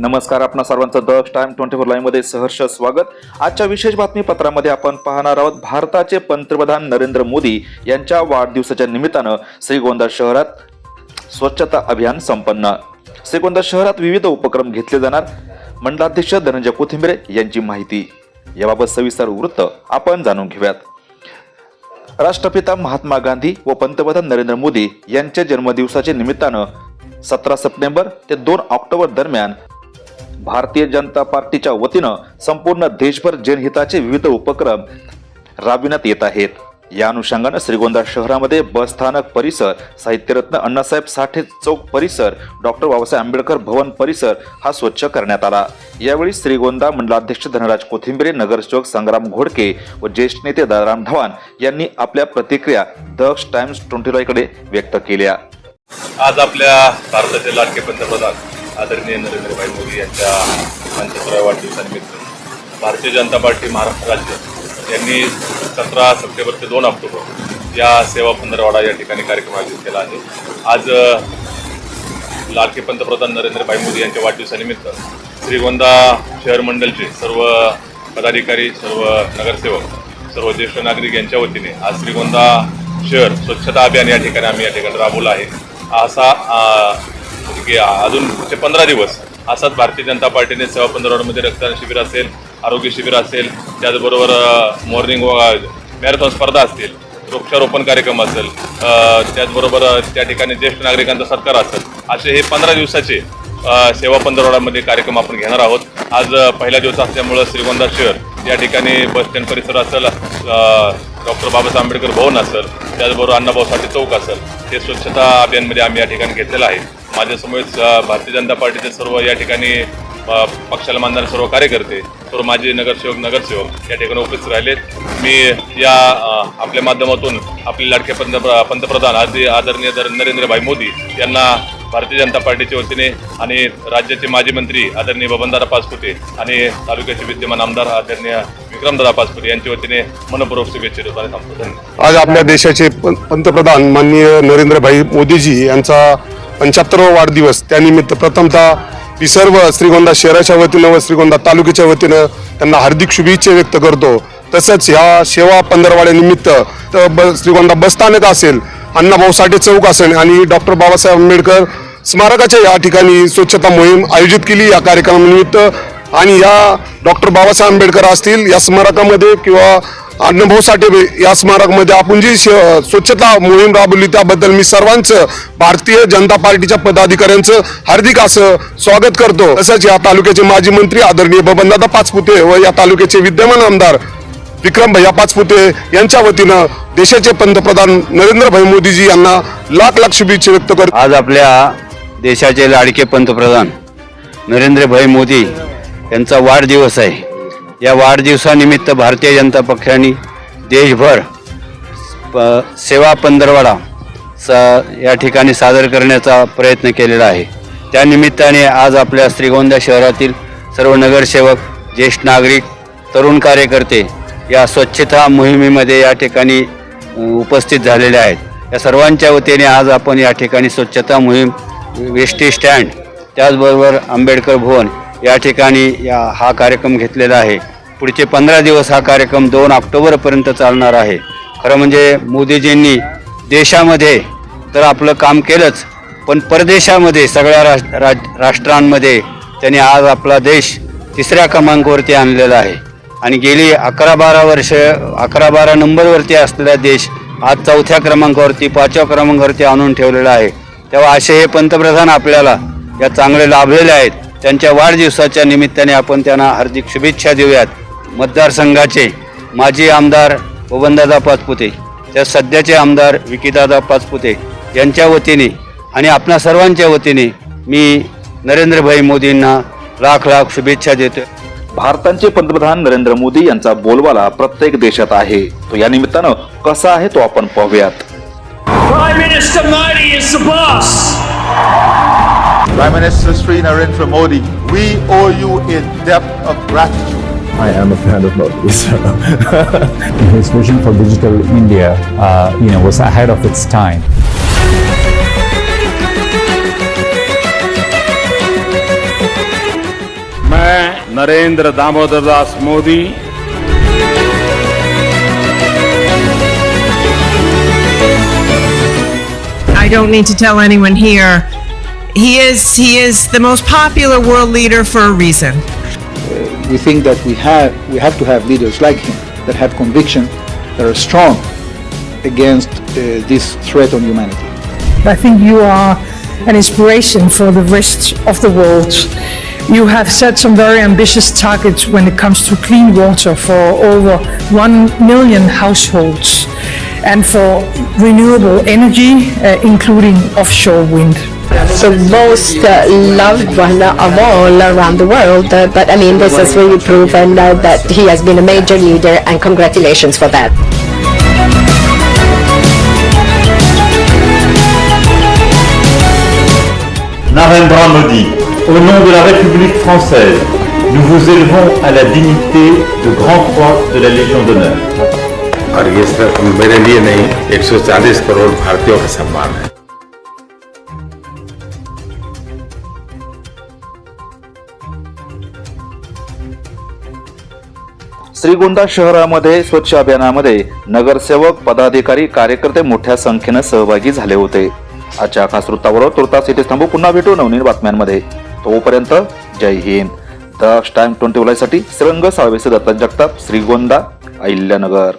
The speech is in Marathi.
नमस्कार आपणा सर्वांचं द टाइम ट्वेंटी फोर लाईनमध्ये सहर्ष स्वागत. आजच्या विशेष बातमीपत्रामध्ये आपण पाहणार आहोत भारताचे पंतप्रधान नरेंद्र मोदी यांच्या वाढदिवसाच्या निमित्तानं श्रीगोंदा शहरात स्वच्छता अभियान संपन्न. श्रीगोंदा शहरात विविध उपक्रम घेतले जाणार मंडलाध्यक्ष धनंजय कोथिंबरे यांची माहिती. याबाबत सविस्तर वृत्त आपण जाणून घेऊयात. राष्ट्रपिता महात्मा गांधी व पंतप्रधान नरेंद्र मोदी यांच्या जन्मदिवसाच्या निमित्तानं सतरा सप्टेंबर ते दोन ऑक्टोबर दरम्यान भारतीय जनता पार्टीच्या वतीनं संपूर्ण देशभर जनहिताचे विविध उपक्रम राबविण्यात येत आहेत. या अनुषंगानं श्रीगोंदा शहरामध्ये बस स्थानक परिसर साहित्यरत्न अण्णासाहेब साठे चौक परिसर डॉक्टर बाबासाहेब आंबेडकर भवन परिसर हा स्वच्छ करण्यात आला. यावेळी श्रीगोंदा मंडलाध्यक्ष धनराज कोथिंबिरे नगरसेवक संग्राम घोडके व ज्येष्ठ नेते दादाराम ढवाण यांनी आपल्या प्रतिक्रिया द टाइम्स ट्वेंटी कडे व्यक्त केल्या. आज आपल्या भारताचे लाडके पंतप्रधान आदरणीय नरेंद्रभाई मोदी यांच्या पंचसराव्या वाढदिवसानिमित्त भारतीय जनता पार्टी महाराष्ट्र राज्य यांनी सतरा सप्टेंबर ते दोन ऑक्टोबर या सेवा पंधरवाडा या ठिकाणी कार्यक्रम आयोजित केला आहे. आज लाडके पंतप्रधान नरेंद्रभाई मोदी यांच्या वाढदिवसानिमित्त श्रीगोंदा शहर मंडलचे सर्व पदाधिकारी सर्व नगरसेवक सर्व ज्येष्ठ नागरिक यांच्या वतीने आज श्रीगोंदा शहर स्वच्छता अभियान या ठिकाणी आम्ही या ठिकाणी राबवलं आहे. असा की अजून पुढचे पंधरा दिवस असाच भारतीय जनता पार्टीने सेवा पंधरवाडमध्ये रक्तदान शिबिर असेल आरोग्य शिबिर असेल त्याचबरोबर मॉर्निंग मॅरेथॉन स्पर्धा असतील वृक्षारोपण कार्यक्रम असेल त्याचबरोबर त्या ठिकाणी ज्येष्ठ नागरिकांचा सत्कार असेल असे हे पंधरा दिवसाचे सेवा पंधरवड्यामध्ये कार्यक्रम आपण घेणार आहोत. आज पहिला दिवस असल्यामुळं श्रीगोंदा शहर या ठिकाणी बस स्टँड परिसर असेल डॉक्टर बाबासाहेब आंबेडकर भवन असेल त्याचबरोबर अण्णाभाऊ साठे चौक असेल हे स्वच्छता अभियानमध्ये आम्ही या ठिकाणी घेतलेलं आहे. माझ्यासमोर भारतीय जनता पार्टीचे सर्व या ठिकाणी पक्षाला मानणारे सर्व कार्यकर्ते सर्व माजी नगरसेवक नगरसेवक या ठिकाणी उपस्थित राहिलेत. मी या आपल्या माध्यमातून आपले लाडके पंत पंतप्रधान आदि आदरणीय दर- नरेंद्रभाई मोदी यांना भारतीय जनता पार्टीच्या वतीने आणि राज्याचे माजी मंत्री आदरणीय बबनदादा पाचपुते आणि तालुक्याचे विद्यमान आमदार आदरणीय विक्रमदादा पाचपुते यांच्या वतीने मनपूर्वक शुभेच्छा देतो आणि थांबतो. आज आपल्या देशाचे पंतप्रधान माननीय नरेंद्रभाई मोदीजी यांचा पंच्याहत्तरावा वाढदिवस. त्यानिमित्त प्रथमतः मी सर्व श्रीगोंदा शहराच्या वतीनं व श्रीगोंदा तालुक्याच्या वतीनं त्यांना हार्दिक शुभेच्छा व्यक्त करतो. तसंच ह्या सेवा पंधरवाड्यानिमित्त ब- श्रीगोंदा बसस्थानक असेल अण्णाभाऊ साठे चौक असेल आणि डॉक्टर बाबासाहेब आंबेडकर स्मारकाच्या या ठिकाणी स्वच्छता मोहीम आयोजित केली या कार्यक्रमानिमित्त. आणि या डॉक्टर बाबासाहेब आंबेडकर असतील या स्मारकामध्ये किंवा अण्णाभाऊ साठे या स्मारकमध्ये आपण जी स्वच्छता मोहीम राबवली त्याबद्दल मी सर्वांचं भारतीय जनता पार्टीच्या पदाधिकाऱ्यांचं हार्दिक असं स्वागत करतो. तसंच या तालुक्याचे माजी मंत्री आदरणीय बबनदादा पाचपुते व या तालुक्याचे विद्यमान आमदार विक्रम भैया पाचपुते यांच्या वतीनं देशाचे पंतप्रधान नरेंद्रभाई मोदीजी यांना लाख लाख शुभेच्छा व्यक्त करतो. आज आपल्या देशाचे लाडके पंतप्रधान नरेंद्रभाई मोदी यांचा वाढदिवस आहे. या वाढदिवसानिमित्त भारतीय जनता पक्षाने देशभर प- सेवा पंधरवाडा स या ठिकाणी सादर करण्याचा प्रयत्न केलेला आहे. त्यानिमित्ताने आज आपल्या श्रीगोंदा शहरातील सर्व नगरसेवक ज्येष्ठ नागरिक तरुण कार्यकर्ते या स्वच्छता मोहिमेमध्ये या ठिकाणी उपस्थित झालेले आहेत. या सर्वांच्या वतीने आज आपण या ठिकाणी स्वच्छता मोहीम वेष्टी स्टँड त्याचबरोबर आंबेडकर भवन या ठिकाणी या हा कार्यक्रम घेतलेला आहे. पुढचे पंधरा दिवस हा कार्यक्रम दोन ऑक्टोबरपर्यंत चालणार आहे. खरं म्हणजे मोदीजींनी देशामध्ये तर आपलं काम केलंच पण परदेशामध्ये सगळ्या राश राज राष्ट्रांमध्ये त्यांनी आज आपला देश तिसऱ्या क्रमांकावरती आणलेला आहे. आणि गेली अकरा बारा वर्ष अकरा बारा नंबरवरती असलेला देश आज चौथ्या क्रमांकावरती पाचव्या क्रमांकावरती आणून ठेवलेला आहे. तेव्हा असे हे पंतप्रधान आपल्याला या चांगले लाभलेले आहेत. त्यांच्या वाढदिवसाच्या निमित्ताने आपण त्यांना हार्दिक शुभेच्छा देऊयात. मतदारसंघाचे माजी आमदार बबनदादा पाचपुते त्या सध्याचे आमदार विकीदादा पाचपुते यांच्या वतीने आणि आपणा सर्वांच्या वतीने मी नरेंद्रभाई मोदींना लाख लाख शुभेच्छा देतो भारताचे पंतप्रधान नरेंद्र मोदी यांचा बोलबाला प्रत्येक देशात आहे तो या निमित्तानं कसा आहे तो आपण पाहूयात Prime Minister Modi is the boss. Prime Minister Sri Narendra Modi, we owe you a debt of gratitude. I am a fan of Modi. So. His vision for digital India, uh, you know, was ahead of its time. मैं Narendra Damodar Das Modi I don't need to tell anyone here. He is he is the most popular world leader for a reason. we think that we have we have to have leaders like him that have conviction, that are strong against uh, this threat on humanity. I think you are an inspiration for the rest of the world. You have set some very ambitious targets when it comes to clean water for over 1 million households and for renewable energy, uh, including offshore wind. the most uh, loved one of all around the world. Uh, but I mean, this has really proven uh, that he has been a major leader, and congratulations for that. Narendra Modi, au nom de la République française, nous vous élevons à la dignité de Grand Croix de la Légion d'honneur. और ये सिर्फ मेरे लिए नहीं 140 करोड़ भारतीयों का सम्मान है श्रीगोंदा शहरामध्ये स्वच्छ अभियानामध्ये नगरसेवक पदाधिकारी कार्यकर्ते मोठ्या संख्येनं सहभागी झाले होते. आजच्या खास वृत्तावर तुर्तास इथे थांबू. पुन्हा भेटू नवनीत बातम्यांमध्ये. तोपर्यंत जय हिंद. द टाइम ट्वेंटी साठी श्रंग साळवेसे दत्ता जगताप श्रीगोंदा अहिल्यानगर.